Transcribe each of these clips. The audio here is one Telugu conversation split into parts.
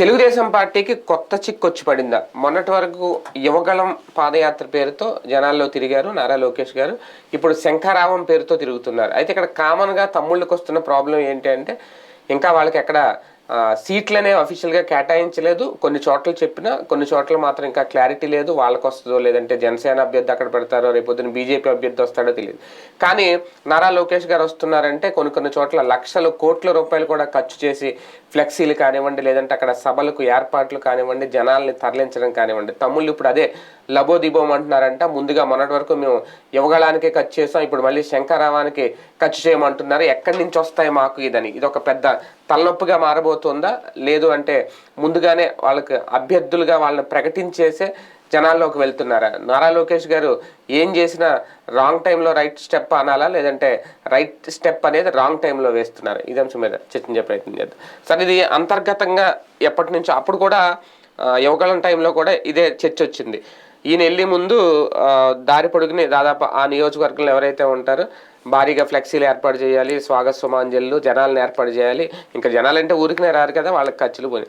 తెలుగుదేశం పార్టీకి కొత్త చిక్కొచ్చి పడిందా? మొన్నటి వరకు యువగళం పాదయాత్ర పేరుతో జనాల్లో తిరిగారు నారా లోకేష్ గారు. ఇప్పుడు శంఖారావం పేరుతో తిరుగుతున్నారు. అయితే ఇక్కడ కామన్గా తమ్ముళ్ళకి వస్తున్న ప్రాబ్లం ఏంటి అంటే ఇంకా వాళ్ళకి ఎక్కడ సీట్లనే అఫీషియల్గా కేటాయించలేదు. కొన్ని చోట్ల చెప్పినా కొన్ని చోట్ల మాత్రం ఇంకా క్లారిటీ లేదు. వాళ్ళకి వస్తుందో లేదంటే జనసేన అభ్యర్థి అక్కడ పెడతారో రేపొద్దున బీజేపీ అభ్యర్థి వస్తాడో తెలియదు. కానీ నారా లోకేష్ గారు వస్తున్నారంటే కొన్ని కొన్ని చోట్ల లక్షలు కోట్ల రూపాయలు కూడా ఖర్చు చేసి ఫ్లెక్సీలు కానివ్వండి లేదంటే అక్కడ సభలకు ఏర్పాట్లు కానివ్వండి జనాల్ని తరలించడం కానివ్వండి. తమ్ముళ్ళు ఇప్పుడు అదే లబోదిబోం అంటున్నారంట. ముందుగా మొన్నటి వరకు మేము యువగళానికే ఖర్చు చేసాం. ఇప్పుడు మళ్ళీ శంకరావానికి ఖర్చు చేయమంటున్నారు. ఎక్కడి నుంచి వస్తాయి మాకు ఇదని. ఇది ఒక పెద్ద తలనొప్పిగా మారబోతుందా? లేదు అంటే ముందుగానే వాళ్ళకి అభ్యర్థులుగా వాళ్ళని ప్రకటించేసే జనాల్లోకి వెళ్తున్నారా? నారా లోకేష్ గారు ఏం చేసినా రాంగ్ టైంలో రైట్ స్టెప్ అనాలా? లేదంటే రైట్ స్టెప్ అనేది రాంగ్ టైంలో వేస్తున్నారు? ఇది అంశం మీద చర్చించే ప్రయత్నం చేద్దాం. సరే ఇది అంతర్గతంగా ఎప్పటి నుంచో అప్పుడు కూడా యువగలం టైంలో కూడా ఇదే చర్చ వచ్చింది. ఈయన వెళ్ళి ముందు దారి పొడుగునే దాదాపు ఆ నియోజకవర్గంలో ఎవరైతే ఉంటారో భారీగా ఫ్లెక్సీలు ఏర్పాటు చేయాలి స్వాగత సుమాంజలు జనాలను ఏర్పాటు చేయాలి. ఇంకా జనాలంటే ఊరికినే రారు కదా వాళ్ళకి ఖర్చులు పోయి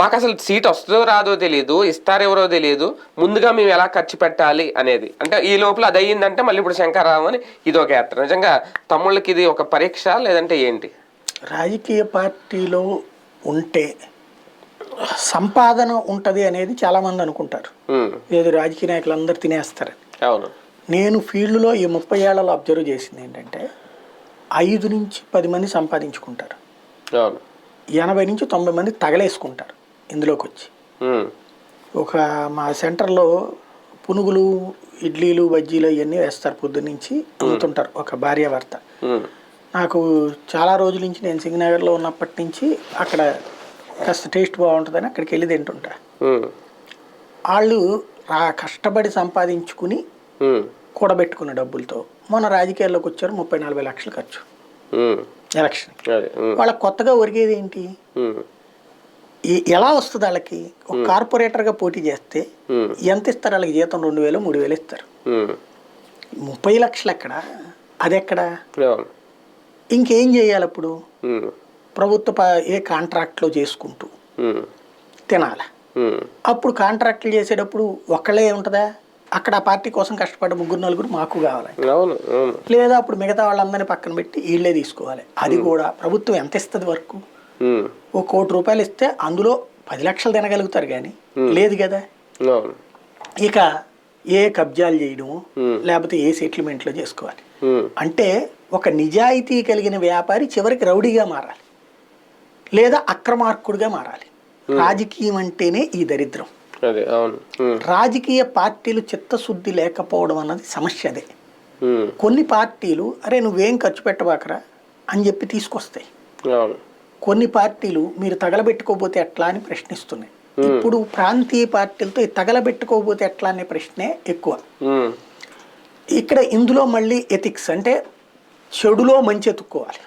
మాకు అసలు సీట్ వస్తుందో రాదో తెలియదు ఇస్తారెవరో తెలియదు ముందుగా మేము ఎలా ఖర్చు పెట్టాలి అనేది. అంటే ఈ లోపల అది అయ్యిందంటే మళ్ళీ ఇప్పుడు శంకరరావు అని ఇది ఒక యాత్ర. నిజంగా తమ్ముళ్ళకి ఇది ఒక పరీక్ష లేదంటే ఏంటి? రాజకీయ పార్టీలో ఉంటే సంపాదన ఉంటుంది అనేది చాలామంది అనుకుంటారు. ఏదో రాజకీయ నాయకులు అందరు తినేస్తారు. అవును. నేను ఫీల్డ్లో ఈ ముప్పై ఏళ్ళలో అబ్జర్వ్ చేసింది ఏంటంటే ఐదు నుంచి పది మంది సంపాదించుకుంటారు. ఎనభై నుంచి తొంభై మంది తగలేసుకుంటారు ఇందులోకి వచ్చి ఒక మా సెంటర్లో పునుగులు ఇడ్లీలు బజ్జీలు ఇవన్నీ వేస్తారు పొద్దున్నుంచి అమ్ముతుంటారు ఒక భార్యాభర్త. నాకు చాలా రోజుల నుంచి నేను సింగనగర్లో ఉన్నప్పటి నుంచి అక్కడ కాస్త టేస్ట్ బాగుంటుందని అక్కడికి వెళ్ళి తింటుంటా. వాళ్ళు ఆ కష్టపడి సంపాదించుకుని కూడబెట్టుకున్న డబ్బులతో మొన్న రాజకీయాల్లోకి వచ్చారు ముప్పై నలభై లక్షలు ఖర్చు. ఎలక్షన్. వాళ్ళకి కొత్తగా ఒరిగేది ఏంటి? ఎలా వస్తుంది వాళ్ళకి? ఒక కార్పొరేటర్గా పోటీ చేస్తే ఎంత ఇస్తారు వాళ్ళకి? జీతం రెండు వేలు మూడు వేలు ఇస్తారు. ముప్పై లక్షలు ఎక్కడ? అది ఎక్కడ ఇంకేం చేయాలి అప్పుడు ప్రభుత్వ ఏ కాంట్రాక్ట్లో చేసుకుంటూ తినాలి. అప్పుడు కాంట్రాక్ట్లు చేసేటప్పుడు ఒక్కళ్ళే ఉంటుందా? అక్కడ ఆ పార్టీ కోసం కష్టపడే ముగ్గురు నలుగురు మాకు కావాలి. లేదా అప్పుడు మిగతా వాళ్ళందరినీ పక్కన పెట్టి వీళ్ళే తీసుకోవాలి. అది కూడా ప్రభుత్వం ఎంత ఇస్తుంది వరకు? ఓ కోటి రూపాయలు ఇస్తే అందులో పది లక్షలు తినగలుగుతారు కానీ లేదు కదా? ఇక ఏ కబ్జాలు చేయడము. లేకపోతే ఏ సెటిల్మెంట్లో చేసుకోవాలి. అంటే ఒక నిజాయితీ కలిగిన వ్యాపారి చివరికి రౌడీగా మారాలి. లేదా అక్రమార్కుడిగా మారాలి. రాజకీయం అంటేనే ఈ దరిద్రం. రాజకీయ పార్టీలు చిత్తశుద్ధి లేకపోవడం అన్నది సమస్య అదే. కొన్ని పార్టీలు అరే నువ్వేం ఖర్చు పెట్టబాకరా? అని చెప్పి తీసుకొస్తాయి. కొన్ని పార్టీలు మీరు తగలబెట్టుకోకపోతే ఎట్లా? అని ప్రశ్నిస్తున్నాయి. ఇప్పుడు ప్రాంతీయ పార్టీలతో ఈ తగలబెట్టుకోకపోతే ఎట్లా అనే ప్రశ్నే ఎక్కువ. ఇక్కడ ఇందులో మళ్ళీ ఎథిక్స్ అంటే చెడులో మంచి ఎత్తుక్కోవాలి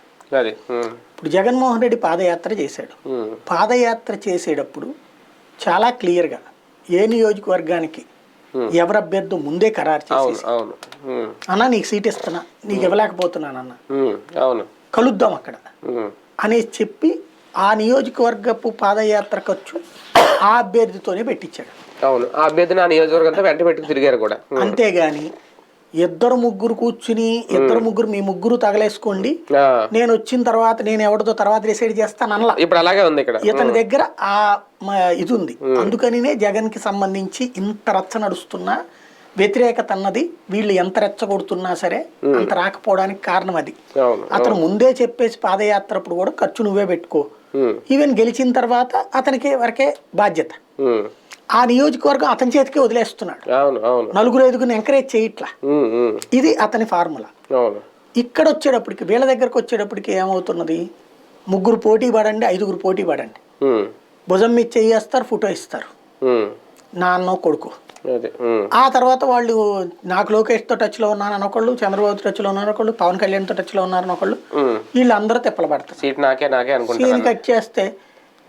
ఇప్పుడు జగన్మోహన్ రెడ్డి పాదయాత్ర చేశాడు. పాదయాత్ర చేసేటప్పుడు చాలా క్లియర్గా ఏ నియోజకవర్గానికి ఎవరు అభ్యర్థి ముందే ఖరారు ఉమ్, అన్న నీకు సీట్ ఇస్తున్నా నీకు ఇవ్వలేకపోతున్నానన్న అవును. కలుద్దాం అక్కడ. అనేసి చెప్పి ఆ నియోజకవర్గపు పాదయాత్ర ఖర్చు ఆ అభ్యర్థితోనే పెట్టించాడు. అవును. ఆ అభ్యర్థి నా నియోజకవర్గంతో వెంట పెట్టుకు తిరిగారు కూడా. అంతేగాని ఇద్దరు ముగ్గురు కూర్చుని ఇద్దరు ముగ్గురు మీ ముగ్గురు తగలేసుకోండి. నేను వచ్చిన తర్వాత నేను ఎవరితో తర్వాత డిసైడ్ చేస్తాను అనలా ఇప్పుడు అలాగే ఉంది ఇక్కడ. ఇతని దగ్గర ఆ ఇది ఉంది. అందుకనినే జగన్కి సంబంధించి ఇంత రచ్చ నడుస్తున్నా వ్యతిరేకత అన్నది వీళ్ళు ఎంత రెచ్చగొడుతున్నా సరే అంత రాకపోవడానికి కారణం అది. అతను ముందే చెప్పేసి పాదయాత్ర అప్పుడు కూడా ఖర్చు నువ్వే పెట్టుకో. ఈవెన్ గెలిచిన తర్వాత అతనికి వరకే బాధ్యత. ఆ నియోజకవర్గం అతని చేతికే వదిలేస్తున్నాడు. నలుగురు ఐదుగురిని ఎంకరేజ్ చేయట్లా. ఇది అతని ఫార్ములా. ఇక్కడ వచ్చేటప్పటికి వీళ్ళ దగ్గరకు వచ్చేటప్పటికి ఏమవుతున్నది? ముగ్గురు పోటీ పడండి ఐదుగురు పోటీ పడండి. భుజం మీద చేయేస్తారు ఫోటో ఇస్తారు. నాన్న కొడుకు. ఆ తర్వాత వాళ్ళు నాకు లోకేష్తో టచ్లో ఉన్నాను ఒకళ్ళు చంద్రబాబుతో టచ్లో ఉన్నారు ఒకళ్ళు పవన్ కళ్యాణ్తో టచ్లో ఉన్నారు ఒకళ్ళు వీళ్ళందరూ తిప్పలు పడతారు. సీట్ నాకే నాకే సీన్ కట్ చేస్తే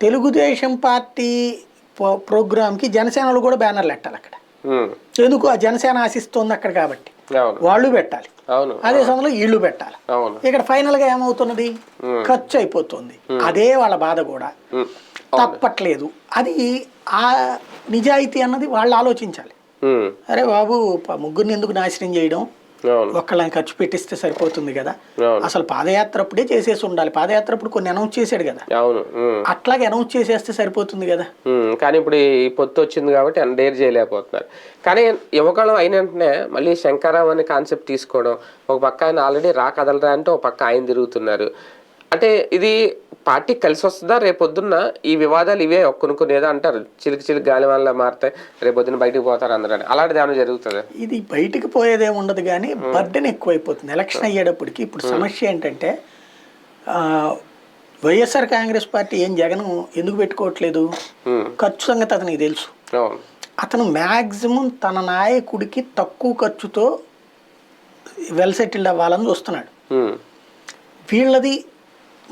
తెలుగుదేశం పార్టీ ప్రో- ప్రోగ్రామ్కి జనసేనలు కూడా బ్యానర్లు పెట్టాలి అక్కడ. ఎందుకు? ఆ జనసేన ఆశిస్తోంది అక్కడ కాబట్టి. వాళ్ళు పెట్టాలి. అదే సమయంలో వీళ్ళు పెట్టాలి. ఇక్కడ ఫైనల్గా ఏమవుతున్నది ఖర్చు అయిపోతుంది. అదే వాళ్ళ బాధ కూడా. తప్పట్లేదు. అది ఆ నిజాయితీ అన్నది వాళ్ళు ఆలోచించాలి. అరే బాబు ముగ్గురిని ఎందుకు నాశనం చేయడం? ఒక్కళ్ళని ఖర్చు పెట్టిస్తే సరిపోతుంది కదా. అసలు పాదయాత్ర అప్పుడే చేసేసి ఉండాలి. పాదయాత్ర అప్పుడు కొన్ని అనౌన్స్ చేశాడు కదా. అవును. అట్లాగే అనౌన్స్ చేసేస్తే సరిపోతుంది కదా. కానీ ఇప్పుడు ఈ పొత్తు వచ్చింది కాబట్టి డేర్ చేయలేకపోతున్నారు. కానీ యువకాలం అయిన వెంటనే మళ్ళీ శంకరావు అనే కాన్సెప్ట్ తీసుకోవడం ఒక పక్క ఆయన ఆల్రెడీ రా కదలరా అంటే ఒక పక్క ఆయన తిరుగుతున్నారు. అంటే ఇది పార్టీ కలిసి వస్తుందా రేపొద్దున్న ఈ వివాదాలు ఇవే ఏదో అంటారు. చిలికి చిలికి గాలి వల్ల మారితే రేపొద్దున బయటికి పోతారు అందరూ అలాంటిది ఏమైనా జరుగుతుంది? ఇది బయటికి పోయేదే ఉండదు కానీ బర్డెన్ ఎక్కువైపోతుంది. ఎలక్షన్ అయ్యేటప్పటికి ఇప్పుడు సమస్య ఏంటంటే వైఎస్ఆర్ కాంగ్రెస్ పార్టీ ఏం జగన్ ఎందుకు పెట్టుకోవట్లేదు? ఖర్చు సంగతి అతనికి తెలుసు. అతను మ్యాక్సిమం తన నాయకుడికి తక్కువ ఖర్చుతో వెల్ సెటిల్డ్ అవ్వాలని చూస్తున్నాడు. వీళ్ళది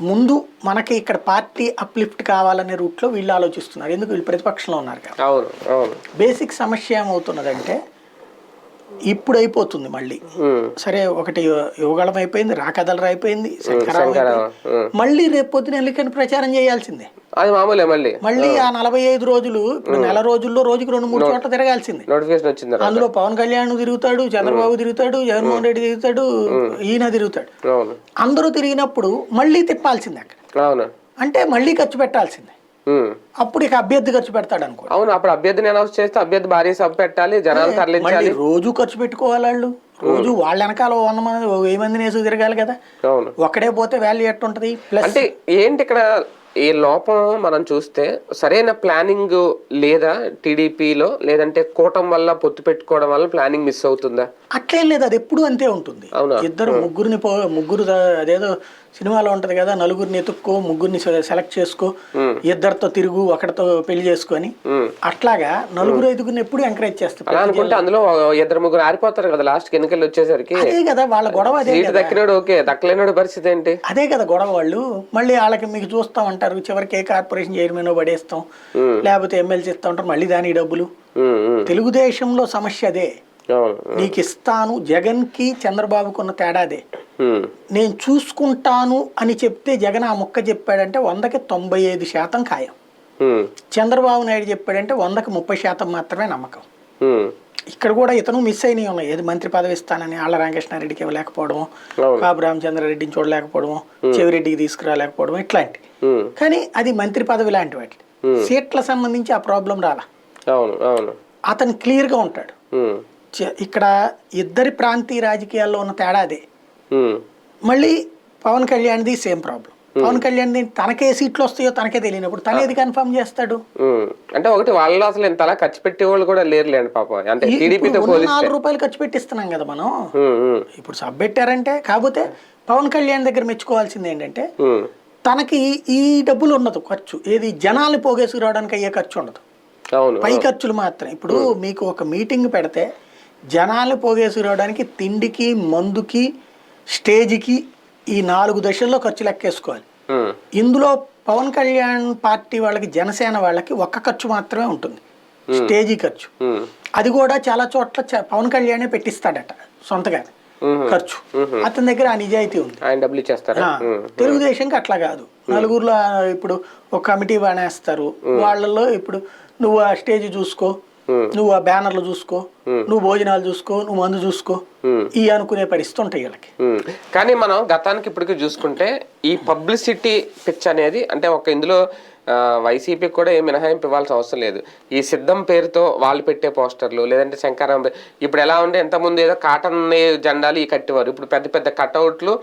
ముందు మనకి ఇక్కడ పార్టీ అప్లిఫ్ట్ కావాలనే రూట్లో వీళ్ళు ఆలోచిస్తున్నారు. ఎందుకు? వీళ్ళు ప్రతిపక్షంలో ఉన్నారు కాబట్టి బేసిక్ సమస్య ఏమవుతున్నదంటే ఇప్పుడు అయిపోతుంది మళ్ళీ. సరే ఒకటి యువగళం అయిపోయింది రాకదలరా అయిపోయింది. మళ్ళీ రేపు పొద్దున ఎన్నికని ప్రచారం చేయాల్సిందే. అది మామూలే మళ్ళీ. మళ్ళీ ఆ. నలభై ఐదు రోజులు ఇప్పుడు నెల రోజుల్లో రోజుకి రెండు మూడు చోట్ల తిరగాల్సిందే. నోటిఫికేషన్ వచ్చింది. అందులో పవన్ కళ్యాణ్ తిరుగుతాడు చంద్రబాబు తిరుగుతాడు జగన్మోహన్ రెడ్డి తిరుగుతాడు ఈయన తిరుగుతాడు. అందరూ తిరిగినప్పుడు మళ్ళీ తిప్పాల్సిందే అక్కడ. అంటే మళ్ళీ ఖర్చు పెట్టాల్సిందే. అప్పుడు ఇక అభ్యర్థి ఖర్చు పెడతాడు అనుకో అవును అప్పుడు అభ్యర్థిని అనౌన్స్ చేస్తే అభ్యర్థి భారీ సభ పెట్టాలి జనాలు తరలించాలి. మళ్ళీ రోజు ఖర్చు పెట్టుకోవాలి వాళ్ళు. రోజు వాళ్ళ వెనకాల వంద మంది వెయ్యి మందిని వేసుకు తిరగాలి కదా. ఒక్కడే పోతే వాల్యూ ఎట్టుంటది? ప్లస్ అంటే ఏంటి ఇక్కడ ఈ లోపం మనం చూస్తే సరైన ప్లానింగ్ లేదా టీడీపీలో లేదంటే కూటమి వల్ల పొత్తు పెట్టుకోవడం వల్ల ప్లానింగ్ మిస్ అవుతుందా? అట్లేం లేదు అది ఎప్పుడు అంతే ఉంటుంది. అవునా? ఇద్దరు ముగ్గురిని ముగ్గురు అదేదో సినిమాలో ఉంటది కదా నలుగురిని ఎత్తుక్కో ముగ్గురిని సెలెక్ట్ చేసుకో ఇద్దరితో తిరుగు ఒకరితో పెళ్ళి చేసుకొని. అట్లాగా నలుగురు ఐదుగురిని ఎప్పుడు ఎంకరేజ్ చేస్తారు. అనుకుంటే అందులో ఇద్దరు ముగ్గురు ఆరిపోతారు కదా లాస్ట్ ఎన్నికలు వచ్చేసరికి. అదే కదా వాళ్ళ గొడవ అదే దక్కినాడు ఓకే దక్కలేనాడు పరిస్థితి ఏంటి? అదే కదా గొడవ వాళ్ళు. మళ్ళీ వాళ్ళకి మీకు చూస్తాం అంటారు చివరికి ఏ కార్పొరేషన్ చైర్మన్ పడేస్తాం లేకపోతే ఎమ్మెల్సీ ఇస్తా ఉంటారు మళ్ళీ దాని డబ్బులు. తెలుగుదేశంలో సమస్య అదే. నీకు ఇస్తాను. జగన్కి చంద్రబాబుకు ఉన్న తేడా అదే ఉమ్, నేను చూసుకుంటాను అని చెప్తే జగన్ ఆ ముక్క చెప్పాడంటే వందకి తొంభై ఐదు శాతం ఖాయం. చంద్రబాబు నాయుడు చెప్పాడంటే వందకి ముప్పై శాతం మాత్రమే నమ్మకం. ఇక్కడ కూడా ఇతను మిస్ అయినవి ఉన్నాయి. ఏది మంత్రి పదవి ఇస్తానని ఆళ్ళ రామకృష్ణారెడ్డికి ఇవ్వలేకపోవడం. కాపు రామచంద్రారెడ్డిని చూడలేకపోవడం చెవిరెడ్డికి తీసుకురాలేకపోవడం ఇట్లాంటి కానీ అది మంత్రి పదవి లాంటి వాటి సీట్ల సంబంధించి ఆ ప్రాబ్లం రాలా? అతను క్లియర్గా ఉంటాడు. ఇక్కడ ఇద్దరి ప్రాంతీయ రాజకీయాల్లో ఉన్న తేడా అదే. మళ్ళీ పవన్ కళ్యాణ్ది సేమ్ ప్రాబ్లం. పవన్ కళ్యాణ్ తనకే సీట్లు వస్తాయో తనకే తెలియనప్పుడు తను ఏది కన్ఫర్మ్ చేస్తాడు. అంటే ఒకటి వాళ్ళు అసలు ఇంతలా ఖర్చు పెట్టే వాళ్ళు కూడా లేరులేండి పాపం. అంటే టీడీపీతో నాలుగు రూపాయలు ఖర్చు పెట్టిస్తున్నాం కదా మనం. ఇప్పుడు సబ్ పెట్టారంటే కాకపోతే పవన్ కళ్యాణ్ దగ్గర మెచ్చుకోవాల్సింది ఏంటంటే తనకి ఈ డబ్బులు ఉండదు ఖర్చు. ఏది జనాల్ని పోగేసుకురావడానికి అయ్యే ఖర్చు ఉండదు. పై ఖర్చులు మాత్రం. ఇప్పుడు మీకు ఒక మీటింగ్ పెడితే జనాల్ని పోగేసుకురావడానికి తిండికి మందుకి స్టేజ్కి ఈ నాలుగు దశల్లో ఖర్చు లెక్కేసుకోవాలి ఇందులో పవన్ కళ్యాణ్ పార్టీ వాళ్ళకి జనసేన వాళ్ళకి ఒక్క ఖర్చు మాత్రమే ఉంటుంది. స్టేజీ ఖర్చు. అది కూడా చాలా చోట్ల పవన్ కళ్యాణే పెట్టిస్తాడట సొంతగా. ఖర్చు. అతని దగ్గర ఆ నిజాయితీ ఉంది. డబ్బులు ఇచ్చేస్తారా. తెలుగుదేశంకి అట్లా కాదు. నలుగురులో ఇప్పుడు ఒక కమిటీ బానేస్తారు. వాళ్ళలో ఇప్పుడు నువ్వు ఆ స్టేజ్ చూసుకో నువ్వు ఆ బ్యానర్లు చూసుకో నువ్వు భోజనాలు చూసుకో నువ్వు మందు చూసుకో ఈ అనుకునే పరిస్థితి ఉంటాయి వీళ్ళకి. కానీ మనం గతానికి ఇప్పటికి చూసుకుంటే ఈ పబ్లిసిటీ పిచ్ అనేది అంటే ఒక ఇందులో వైసీపీకి కూడా ఏ మినహాయింపు ఇవ్వాల్సిన అవసరం లేదు. ఈ సిద్ధం పేరుతో వాళ్ళు పెట్టే పోస్టర్లు లేదంటే శంకరం ఇప్పుడు ఎలా ఉంటే ఎంతమంది ఏదో కాటన్ జెండాలు ఈ కట్టేవారు. ఇప్పుడు పెద్ద పెద్ద కట్అవుట్లు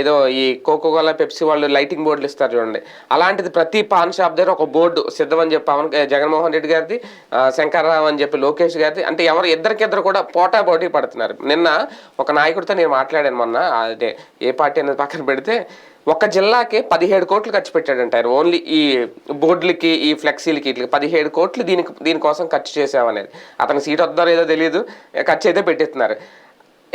ఏదో ఈ కోకో కోలా పెప్సీ వాళ్ళు లైటింగ్ బోర్డులు ఇస్తారు చూడండి. అలాంటిది ప్రతి పాన్ షాప్ దగ్గర ఒక బోర్డు సిద్ధం అని చెప్పి పవన్ జగన్మోహన్ రెడ్డి గారిది శంకర్రావు అని చెప్పి లోకేష్ గారిది అంటే ఎవరు ఇద్దరికిద్దరు కూడా పోటా పోటీ పడుతున్నారు. నిన్న ఒక నాయకుడితో నేను మాట్లాడాను మొన్న అదే ఏ పార్టీ అనేది పక్కన పెడితే ఒక జిల్లాకి పదిహేడు కోట్లు ఖర్చు పెట్టాడంటారు ఓన్లీ ఈ బోర్డులకి ఈ ఫ్లెక్సీలకి ఇట్లకి పదిహేడు కోట్లు దీనికి దీనికోసం ఖర్చు చేసామనేది అతను సీట్ వద్దారో ఏదో తెలియదు ఖర్చు అయితే పెట్టిస్తున్నారు.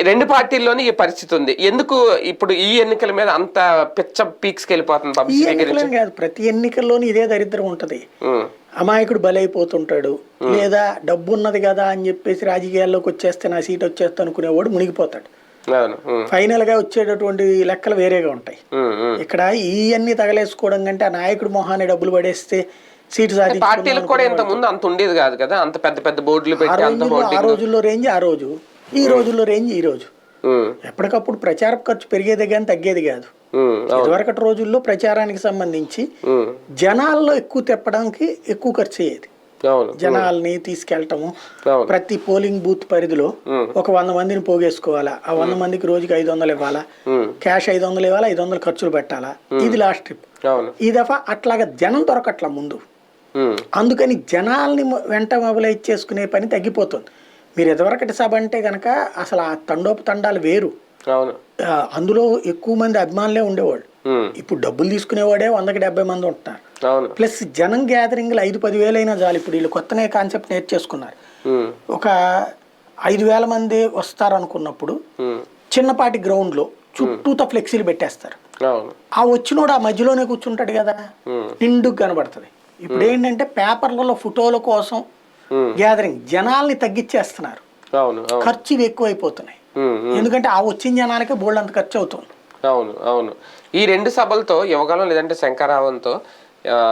రెండు పార్టీల్లోని ఈ పరిస్థితి ఉంది. ఎందుకు ఇప్పుడు ఈ ఎన్నికల మీద అంత పిచ్చ పీక్స్కి వెళ్ళిపోతుంది ఈ ఎన్నికలని కాదు ప్రతి ఎన్నికల్లోనూ ఇదే దరిద్రం ఉంటది. అమాయకుడు బలైపోతుంటాడు. లేదా డబ్బు ఉన్నది కదా అని చెప్పేసి రాజకీయాల్లోకి వచ్చేస్తే నా సీట్ వచ్చేస్తా అనుకునేవాడు మునిగిపోతాడు. ఫైనల్గా వచ్చేటటువంటి లెక్కలు వేరేగా ఉంటాయి. ఇక్కడ ఈ అన్ని తగలేసుకోవడం కంటే ఆ నాయకుడు మొహాన్ని డబ్బులు పడేస్తే సీటు సాధించుకుందాం పార్టీలకు కూడా ఇంత ముందు అంత ఉండేది కాదు కదా? అంత పెద్ద పెద్ద బోర్డులు ఆ పెట్టి ఆ రోజుల్లో రేంజ్ ఆ రోజు. ఈ రోజుల్లో రేంజ్ ఈ రోజు. ఎప్పటికప్పుడు ప్రచార ఖర్చు పెరిగేది కానీ తగ్గేది కాదు. ఇదివరకటి రోజుల్లో ప్రచారానికి సంబంధించి జనాల్లో ఎక్కువ తెప్పడానికి ఎక్కువ ఖర్చు అయ్యేది. జనాల్ని తీసుకెళ్ళటము. ప్రతి పోలింగ్ బూత్ పరిధిలో ఒక వంద మందిని పోగేసుకోవాలా? ఆ వంద మందికి రోజుకి ఐదు వందలు ఇవ్వాలా? క్యాష్ ఐదు వందలు ఇవ్వాలా? ఐదు వందలు ఖర్చులు పెట్టాలా? ఇది లాస్ట్ ట్రిప్. ఈ దఫా అట్లాగా జనం దొరకట్ల ముందు. అందుకని జనాల్ని వెంట మొబలైజ్ చేసుకునే పని తగ్గిపోతుంది. మీరు ఎదవరకటి సభ అంటే గనక అసలు ఆ తండోపు తండాలు వేరు. అందులో ఎక్కువ మంది అభిమానులే ఉండేవాళ్ళు. ఇప్పుడు డబ్బులు తీసుకునేవాడే వందకి డెబ్బై మంది ఉంటున్నారు. ప్లస్ జనం గ్యాదరింగ్లు ఐదు పది వేలైనా చాలు. ఇప్పుడు వీళ్ళు కొత్తనే కాన్సెప్ట్ నేర్చేసుకున్నారు. ఒక ఐదు వేల మంది వస్తారు అనుకున్నప్పుడు చిన్నపాటి గ్రౌండ్లో చుట్టూతో ఫ్లెక్సీలు పెట్టేస్తారు. ఆ వచ్చినోడు ఆ మధ్యలోనే కూర్చుంటాడు కదా. నిండుకు కనబడుతుంది. ఇప్పుడు ఏంటంటే పేపర్లలో ఫోటోల కోసం గ్యాదరింగ్ జనాల్ని తగ్గించేస్తున్నారు. అవును అవును. ఖర్చు ఇవి ఎక్కువైపోతున్నాయి. ఉమ్, ఉమ్. ఎందుకంటే ఆ వచ్చిన జనానికి బోల్డ్ అంత ఖర్చు అవుతుంది. అవును అవును. ఈ రెండు సభలతో యువగలం లేదంటే శంకరావంతో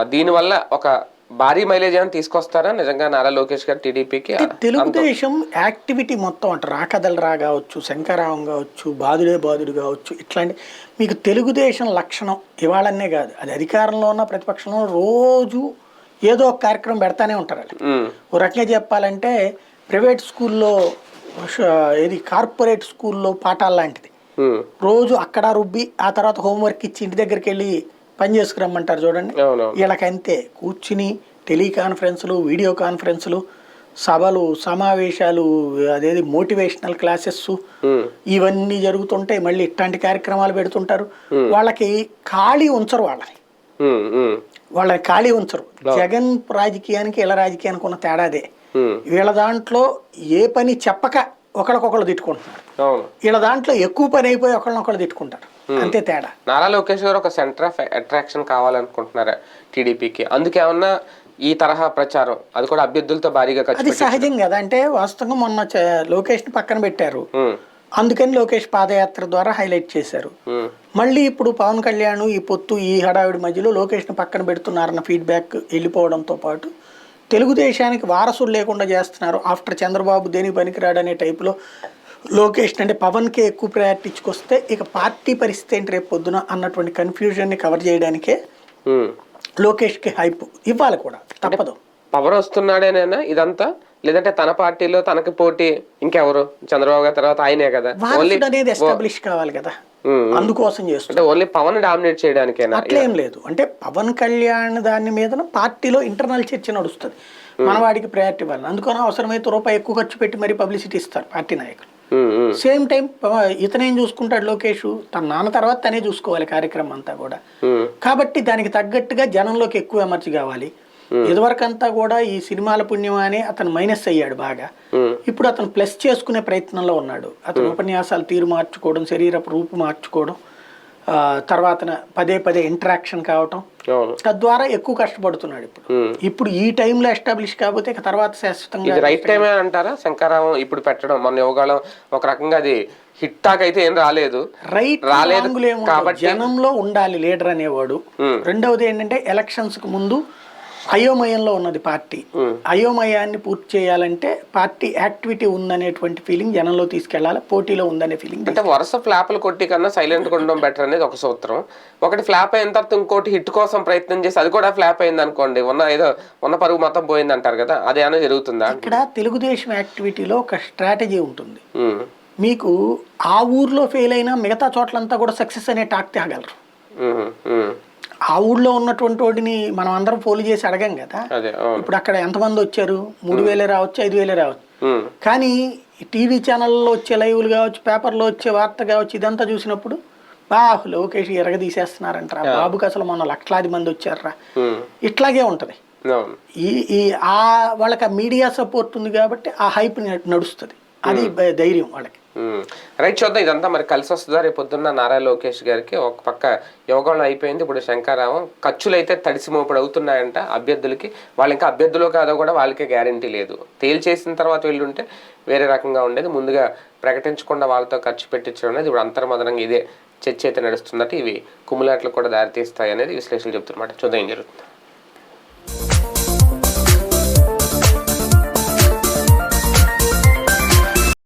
దీనివల్ల ఒక భారీ మైలేజ్ ఏమైనా తీసుకొస్తారా? నిజంగా నారా లోకేష్ గారు టీడీపీకి తెలుగుదేశం యాక్టివిటీ మొత్తం అంటే. రాకదలు రా కావచ్చు శంకరావం కావచ్చు బాదుడే బాదుడు కావచ్చు ఇట్లాంటి మీకు తెలుగుదేశం లక్షణం ఇవాళనే కాదు. అది అధికారంలో ఉన్న ప్రతిపక్షంలో రోజు ఏదో ఒక కార్యక్రమం పెడతానే ఉంటారు ఓ రకంగా చెప్పాలంటే ప్రైవేట్ స్కూల్లో ఏది కార్పొరేట్ స్కూల్లో పాఠాలు లాంటిది. రోజు అక్కడ రుబ్బి ఆ తర్వాత హోంవర్క్ ఇచ్చి ఇంటి దగ్గరికి వెళ్ళి పని చేసుకురమ్మంటారు చూడండి. వీళ్ళకంతే. కూర్చుని టెలికాన్ఫరెన్స్లు వీడియో కాన్ఫరెన్స్లు సభలు సమావేశాలు అదేది మోటివేషనల్ క్లాసెస్ ఇవన్నీ జరుగుతుంటాయి. మళ్ళీ ఇట్లాంటి కార్యక్రమాలు పెడుతుంటారు. వాళ్ళకి ఖాళీ ఉంచరు వాళ్ళని. వాళ్ళని ఖాళీ ఉంచరు. జగన్ రాజకీయానికి ఇలా రాజకీయానికి ఉన్న తేడాదే. ఉమ్, వీళ్ళ దాంట్లో ఏ పని చెప్పక ఒకరికొకరు తిట్టుకుంటున్నారు. వీళ్ళ దాంట్లో ఎక్కువ పని అయిపోయి ఒకరినొకరు తిట్టుకుంటారు. అంతే తేడా. నారా లోకేష్ గారు ఒక సెంటర్ ఆఫ్ అట్రాక్షన్ కావాలనుకుంటున్నారా టీడీపీకి. అందుకేమన్నా ఈ తరహా ప్రచారం అది కూడా అభ్యర్థులతో భారీగా అది సహజం కదా. అంటే వాస్తవంగా మొన్న లోకేష్ని పక్కన పెట్టారు. అందుకని లోకేష్ పాదయాత్ర ద్వారా హైలైట్ చేశారు. మళ్ళీ ఇప్పుడు పవన్ కళ్యాణ్ ఈ పొత్తు ఈ హడావిడి మధ్యలో లోకేష్ని పక్కన పెడుతున్నారన్న ఫీడ్బ్యాక్ వెళ్ళిపోవడంతో పాటు తెలుగుదేశానికి వారసులు లేకుండా చేస్తున్నారు. ఆఫ్టర్ చంద్రబాబు దేనికి పనికిరాడు అనే టైపులో లోకేష్ అంటే పవన్కే ఎక్కువ ప్రయారిటీ ఇచ్చుకొస్తే ఇక పార్టీ పరిస్థితి ఏంటి రేపు పొద్దున అన్నటువంటి కన్ఫ్యూజన్ని కవర్ చేయడానికే. లోకేష్కి హైప్ ఇవ్వాలి కూడా. తప్పదు. పవర్ వస్తున్నాడేనేనా ఇదంతా? లేదంటే తన పార్టీలో తనకి పోటీ ఇంకెవరు? చంద్రబాబు గారి తర్వాత ఆయనే కదా. ఓన్లీ వారసుడు అనేది ఎస్టాబ్లిష్ కావాలి కదా. అందుకోసం చేస్తుంది ఓన్లీ పవన్ డామినేట్ చేయడానికేనా అట్లేం లేదు. అంటే పవన్ కళ్యాణ్ దాని మీద పార్టీలో ఇంటర్నల్ చర్చ నడుస్తుంది. మనవాడికి ప్రయారిటీ ఇవ్వాలి అందుకని అవసరమైతే రూపాయి ఎక్కువ ఖర్చు పెట్టి మరీ పబ్లిసిటీ ఇస్తారు పార్టీ నాయకులు. సేమ్ టైం ఇతనేం చూసుకుంటాడు లోకేష్? తన నాన్న తర్వాత తనే చూసుకోవాలి కార్యక్రమం అంతా కూడా. కాబట్టి దానికి తగ్గట్టుగా జనంలోకి ఎక్కువ ఎమర్జీ కావాలి. ఇదివరకంతా కూడా ఈ సినిమాల పుణ్యమా అని అతను మైనస్ అయ్యాడు బాగా. ఉమ్, ఇప్పుడు అతను ప్లస్ చేసుకునే ప్రయత్నంలో ఉన్నాడు. అతను ఉపన్యాసాలు తీరు మార్చుకోవడం శరీరపు రూపు మార్చుకోవడం ఆ, తర్వాత పదే పదే ఇంటరాక్షన్ కావటం. తద్వారా ఎక్కువ కష్టపడుతున్నాడు ఇప్పుడు. ఇప్పుడు ఈ టైంలో ఎస్టాబ్లిష్ కాకపోతే తర్వాత శాశ్వతంగా రైట్ టైమే అంటారా? శంకరావం ఇప్పుడు పెట్టడం. మన యువగాళం ఒక రకంగా అది హిట్ టాక్ అయితే ఏం రాలేదు. రైట్ రాలేదు. కాబట్టి- జనంలో ఉండాలి లీడర్ అనేవాడు. రెండవది ఏంటంటే ఎలక్షన్స్కు ముందు అయోమయంలో ఉన్నది పార్టీ. అయోమయాన్ని పూర్తి చేయాలంటే పార్టీ యాక్టివిటీ ఉందనేటువంటి ఫీలింగ్ జనంలో తీసుకెళ్ళాలి పోటీలో ఉందనే ఫీలింగ్ అంటే వరుస ఫ్లాప్లు కొట్టి కన్నా సైలెంట్ ఉండడం బెటర్ అనేది ఒక సూత్రం. ఒకటి ఫ్లాప్ అయిన తర్వాత ఇంకోటి హిట్ కోసం ప్రయత్నం చేసి అది కూడా ఫ్లాప్ అయింది అనుకోండి ఉన్న ఏదో ఉన్న పరుగు మొత్తం పోయింది అంటారు కదా అది ఏమైనా జరుగుతుందా? ఇక్కడ తెలుగుదేశం యాక్టివిటీలో ఒక స్ట్రాటజీ ఉంటుంది. మీకు ఆ ఊర్లో ఫెయిల్ అయినా మిగతా చోట్లంతా కూడా సక్సెస్ అనే టాక్ తేగలరు. ఆ ఊళ్ళో ఉన్నటువంటి వాడిని మనం అందరం పోలు చేసి అడగం కదా. ఇప్పుడు అక్కడ ఎంతమంది వచ్చారు? మూడు వేలే రావచ్చు ఐదు వేలే రావచ్చు. కానీ టీవీ ఛానల్లో వచ్చే లైవ్లు కావచ్చు పేపర్లో వచ్చే వార్త కావచ్చు ఇదంతా చూసినప్పుడు బా లోకేష్ ఎరగ తీసేస్తున్నారంటారా బాబుకి అసలు మొన్న లక్షలాది మంది వచ్చారా ఇట్లాగే ఉంటుంది. ఈ ఈ ఆ వాళ్ళకి ఆ మీడియా సపోర్ట్ ఉంది కాబట్టి ఆ హైప్ నడుస్తుంది. అది ధైర్యం వాళ్ళకి. రైట్ చూద్దాం ఇదంతా మరి కలిసి వస్తుందా? రేపు పొద్దున్న నారా లోకేష్ గారికి ఒక పక్క యోగాలు అయిపోయింది. ఇప్పుడు శంకారావం. ఖర్చులు అయితే తడిసి మోపుడు అవుతున్నాయంట అభ్యర్థులకి. వాళ్ళు ఇంకా అభ్యర్థులు కాదో కూడా వాళ్ళకే గ్యారంటీ లేదు. తేల్చేసిన తర్వాత వెళ్ళుంటే వేరే రకంగా ఉండేది. ముందుగా ప్రకటించకుండా వాళ్ళతో ఖర్చు పెట్టించడం అనేది ఇప్పుడు అంతర్మదనంగా ఇదే చర్చ అయితే నడుస్తున్నట్టు ఇవి కుమ్ములాట్లు కూడా దారితీస్తాయి అనేది విశ్లేషణ చెప్తున్నమాట. చూద్దాం ఏం జరుగుతుంది.